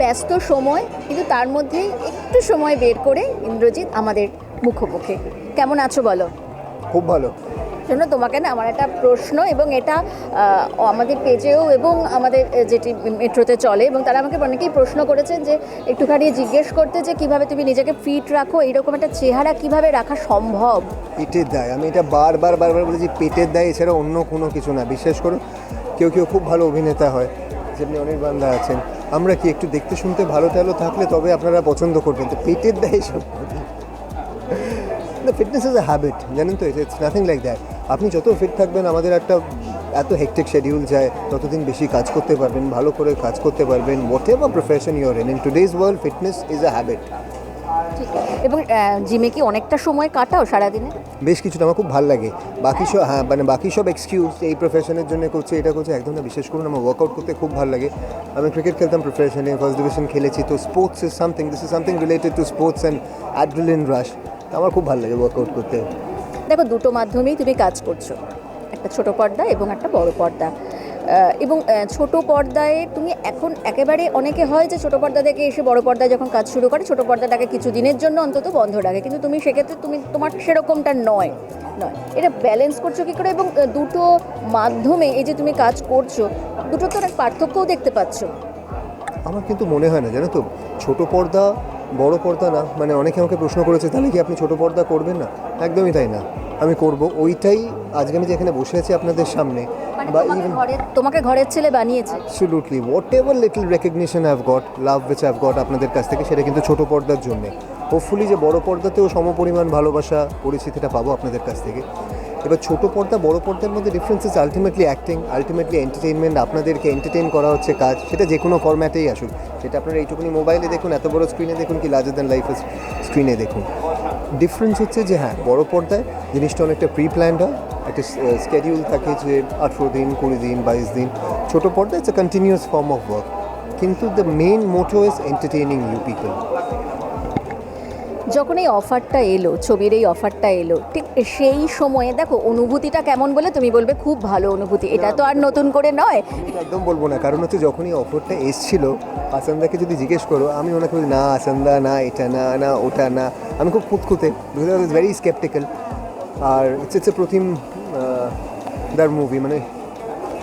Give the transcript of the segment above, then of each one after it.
ব্যস্ত সময় কিন্তু তার মধ্যেই একটু সময় বের করে ইন্দ্রজিৎ আমাদের মুখোমুখি। কেমন আছো বলো? খুব ভালো। শোনো তোমাকে না আমার একটা প্রশ্ন এবং এটা আমাদের পেজেও এবং আমাদের যেটি মেট্রোতে চলে এবং তারা আমাকে অনেকেই প্রশ্ন করেছেন যে একটুখানি জিজ্ঞেস করতে যে কীভাবে তুমি নিজেকে ফিট রাখো এইরকম একটা চেহারা কীভাবে রাখা সম্ভব? পেটের দায়। আমি এটা বারবার বারবার বলেছি পেটের দায় এছাড়া অন্য কোনো কিছু না। বিশ্বাস করো কেউ কেউ খুব ভালো অভিনেতা হয় যেমনি অনেক বান্ধা আছেন। আমরা কি একটু দেখতে শুনতে ভালো টালো থাকলে তবে আপনারা পছন্দ করবেন? তো পেটের দায় সব। না ফিটনেস ইজ এ হ্যাবিট জানেন তো? ইটস নাথিং লাইক দ্যাট আপনি যত ফিট থাকবেন, আমাদের একটা এত হেকটেক শেডিউল যায়, ততদিন বেশি কাজ করতে পারবেন, ভালো করে কাজ করতে পারবেন whatever profession your in in today's world fitness is a habit ঠিক এবং জিমে কি অনেকটা সময় কাটাও সারাদিনে? বেশ কিছুটা আমার খুব ভালো লাগে। বাকি সব হ্যাঁ মানে বাকি সব এক্সকিউজ এই প্রফেশনের জন্য করছে এটা করছে একদম না বিশেষ করে আমার ওয়ার্কআউট করতে খুব ভালো লাগে। আমি ক্রিকেট খেলতাম প্রফেশনে ফার্স্ট ডিভিশন খেলেছি তো sports is something this is something related to sports and adrenaline rush আমার খুব ভালো লাগে ওয়ার্কআউট করতে। দেখো দুটো মাধ্যমেই তুমি কাজ করছ। একটা ছোট পর্দা এবং একটা বড় পর্দা। এবং ছোট পর্দায় তুমি এখন একেবারে অনেকে হয় যে ছোট পর্দা থেকে এসে বড় পর্দায় যখন কাজ শুরু করে, ছোট পর্দাটাকে কিছু দিনের জন্য অন্তত বন্ধ রাখে। কিন্তু তুমি সেক্ষেত্রে তুমি, তোমার সেরকমটা নয় নয়। এটা ব্যালেন্স করছ কী করে? এবং দুটো মাধ্যমে এই যে তুমি কাজ করছ দুটো তো অনেক পার্থক্যও দেখতে পাচ্ছ। আমার কিন্তু মনে হয় না, জানো তো? ছোট পর্দা, বড় পর্দা না। মানে অনেকে আমাকে প্রশ্ন করেছে, তাহলে কি আপনি ছোট পর্দা করবেন না? একদমই তাই না। আমি করব। ওইটাই আজকে আমি যেখানে বসে আছি আপনাদের সামনে মানে বা ইভেন তোমাকে ঘরের ছেলে বানিয়েছে। Absolutely whatever little recognition have got love which have got আপনাদের কাছ থেকে সেটা কিন্তু ছোট পর্দার জন্য। হোপফুলি যে বড় পর্দাতেও সমপরিমাণ ভালোবাসা পরিস্থিতিটা পাবো আপনাদের কাছ থেকে। এবার ছোট পর্দা বড় পর্দার মধ্যে difference is ultimately acting ultimately entertainment আপনাদেরকে এন্টারটেইন করা হচ্ছে কাজ সেটা যে কোনো ফরম্যাটেই আসুক। সেটা আপনারা এইটুকুনি মোবাইলে দেখুন এত বড় স্ক্রিনে দেখুন কি লার্জার দ্যান লাইফ স্ক্রিনে দেখুন। ডিফারেন্স হচ্ছে যে হ্যাঁ বড় পর্দায় জিনিসটা অনেকটা প্রি প্ল্যান্ড হয় একটা স্কেডিউল থাকে যে আঠেরো দিন কুড়ি দিন বাইশ দিন। ছোটো পর্দা it's a continuous form of work কিন্তু the main motto is entertaining you people যখন এই অফারটা এলো ছবির এই অফারটা এলো ঠিক সেই সময়ে দেখো অনুভূতিটা কেমন বলে তুমি বলবে খুব ভালো অনুভূতি। এটা তো আর নতুন করে নয়। একদম বলব না। কারণ হচ্ছে যখনই অফারটা এসছিল আসান্দাকে যদি জিজ্ঞেস করো আমি ওনাকে বলি না আসান্দা না এটা না না ওটা না। আমি খুব খুঁতখুঁতে বিকজ আই ভেরি স্কেপটিক্যাল আর ইটস ইটস এ প্রতিম দার মুভি মানে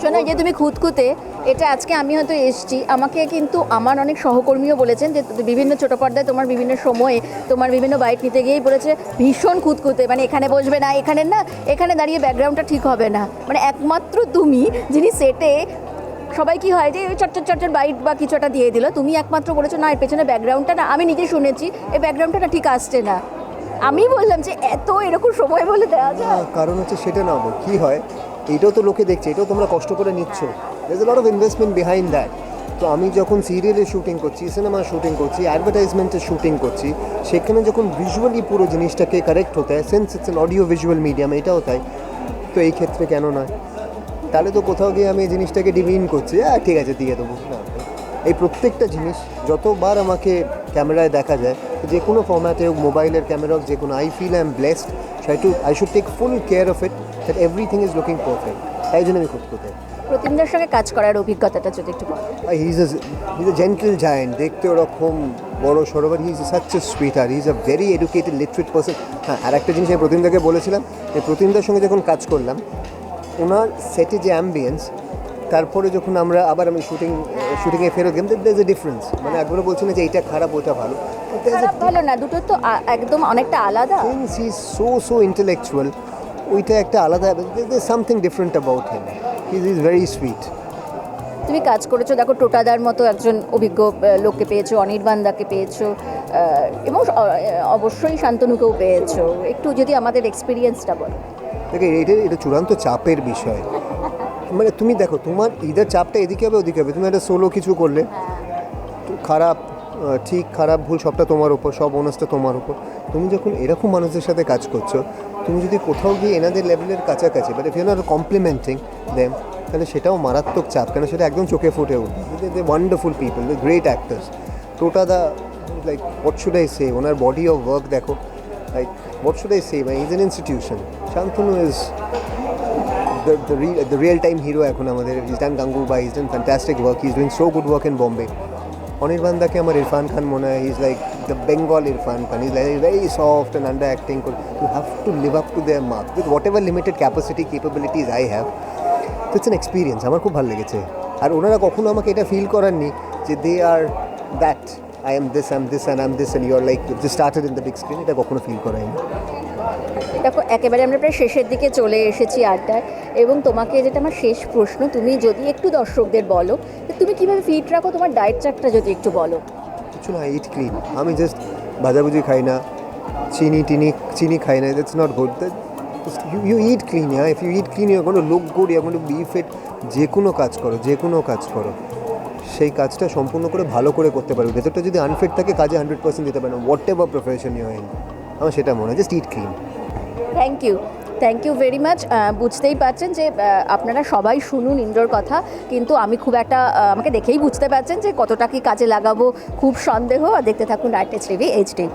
শোনো যে তুমি খুঁতখুঁতে এটা আজকে আমি হয়তো এসছি। আমাকে কিন্তু আমার অনেক সহকর্মীও বলেছেন যে বিভিন্ন ছোট পর্দায় তোমার বিভিন্ন সময়ে তোমার বিভিন্ন বাইক নিতে গিয়েই বলেছে ভীষণ খুঁতখুঁতে। মানে এখানে বসবে না এখানে না এখানে দাঁড়িয়ে ব্যাকগ্রাউন্ডটা ঠিক হবে না। মানে একমাত্র তুমি যিনি সেটে সবাই কি হয় যে ওই চটচট চটচট বাইট বা কিছুটা দিয়ে দিল। তুমি একমাত্র বলেছ না এর পেছনে ব্যাকগ্রাউন্ডটা না। আমি নিজে শুনেছি এই ব্যাকগ্রাউন্ডটা না ঠিক আসছে না। আমি বললাম যে এত এরকম সময় বলে দেওয়া যায়? কারণ হচ্ছে সেটা না কি হয় এটাও তো লোকে দেখছে, এটাও তোমরা কষ্ট করে নিচ্ছ। There a lot of investment behind that তো আমি যখন সিরিয়ালের শুটিং করছি সিনেমার শুটিং করছি অ্যাডভার্টাইজমেন্টের শুটিং করছি, সেখানে যখন ভিজুয়ালি পুরো জিনিসটাকে কারেক্ট হতে হয় sense it's an audio visual medium এটাও তাই। তো এই ক্ষেত্রে কেন নয় তাহলে তো কোথাও গিয়ে আমি এই জিনিসটাকে ডিভিন করছি হ্যাঁ ঠিক আছে, দিয়ে দেবো। না, এই প্রত্যেকটা জিনিস, যতবার আমাকে ক্যামেরায় দেখা যায়, যে কোনো ফর্ম্যাটে হোক মোবাইলের ক্যামেরা হোক, যে কোনো I feel I am blessed try to I should take full care of it that everything is looking perfect তাই জন্য আমি খুব কোথায় প্রতিমদার সঙ্গে কাজ করার অভিজ্ঞতাটা যদি একটু বলো he's a he's a gentle giant দেখতে ওরকম বড় সরোবর। He is such a sweet R. He is a very educated literate person হ্যাঁ আর একটা জিনিস আমি প্রতিমদাকে বলেছিলাম যে প্রতিমদার সঙ্গে যখন কাজ করলাম ওনার সেটে যে অ্যাম্বিয়েন্স তারপরে যখন আমরা আবার আমি শুটিং শুটিংয়ে ফেরত গেলাম দের এ ডিফারেন্স মানে একবারও বলছি না যে এইটা খারাপ ওটা ভালো। খারাপ ভালো না দুটো তো একদম অনেকটা আলাদা। He is so so intellectual ওইটা একটা আলাদা something different about him he is very sweet তুমি কাজ করেছ দেখো টোটাদার মতো একজন অভিজ্ঞ লোককে পেয়েছ অনির্বাণদাকে পেয়েছ এবং অবশ্যই শান্তনুকেও পেয়েছ। একটু যদি আমাদের এক্সপিরিয়েন্সটা বলো। দেখে এটা এটা চূড়ান্ত চাপের বিষয়। মানে তুমি দেখো তোমার ঈদের চাপটা এদিকে হবে ওদিকে হবে। তুমি একটা সোলো কিছু করলে খারাপ আহ, ঠিক, খারাপ, ভুল সবটা তোমার উপর, সব অনার্সটা তোমার উপর। তুমি যখন এরকম মানুষদের সাথে কাজ করছ, তুমি যদি কোথাও গিয়ে এনাদের লেভেলের কাছাকাছি but if you not complimenting them তাহলে সেটাও মারাত্মক চাপ, কেন সেটা একদম চোখে ফুটে উঠবে they wonderful people the great actors Tota da like what should I say owner body of work দেখো। Like what should I say my is an institution Shantanu is the real time hero এখন আমাদের। He's done Gangubai, he's done fantastic work, he's doing so good work in Bombay অনির্বাণদাকে আমার ইরফান খান মনে হয় is like the Bengal Irfan Khan is like very soft and under acting you have to live up to their mark with whatever limited capacity capabilities I have it's an experience আমার খুব ভালো লেগেছে। আর ওনারা কখনো আমাকে এটা feel করাননি যে they are that I am this I am this and I am this and your like যে started in the big screen এটা কখনো ফিল করায়নি দেখো, একেবারে আমরা প্রায় শেষের দিকে চলে এসেছি আড্ডায়। এবং তোমাকে যেটা আমার শেষ প্রশ্ন, তুমি যদি একটু দর্শকদের বলো তুমি কীভাবে ফিট রাখো? তোমার ডায়েট চার্টটা যদি একটু বলো। কিছু না ইট ক্লিন আমি জাস্ট ভাজাভুজি খাই না, চিনি টিনি, চিনি খাই না that's not good you eat clean হ্যাঁ if you eat clean you can look good you can be fit যে কোনো কাজ করো, যে কোনো কাজ করো। সেই কাজটা সম্পূর্ণ করে ভালো করে করতে পারবে ভেতরটা যদি আনফিট থাকে, কাজে হান্ড্রেড পার্সেন্ট দিতে পারে না। হোয়াট এভার প্রফেশন ইউ আমার সেটা মনে হয় just it clean thank you thank you very much বুঝতেই পারছেন যে আপনারা সবাই শুনুন ইন্দ্রর কথা, কিন্তু আমি খুব একটা আমাকে দেখেই বুঝতে পারছেন যে কতটা কি কাজে লাগাবো, খুব সন্দেহ। আর দেখতে থাকুন আর্টেস্ট টিভি এইচডি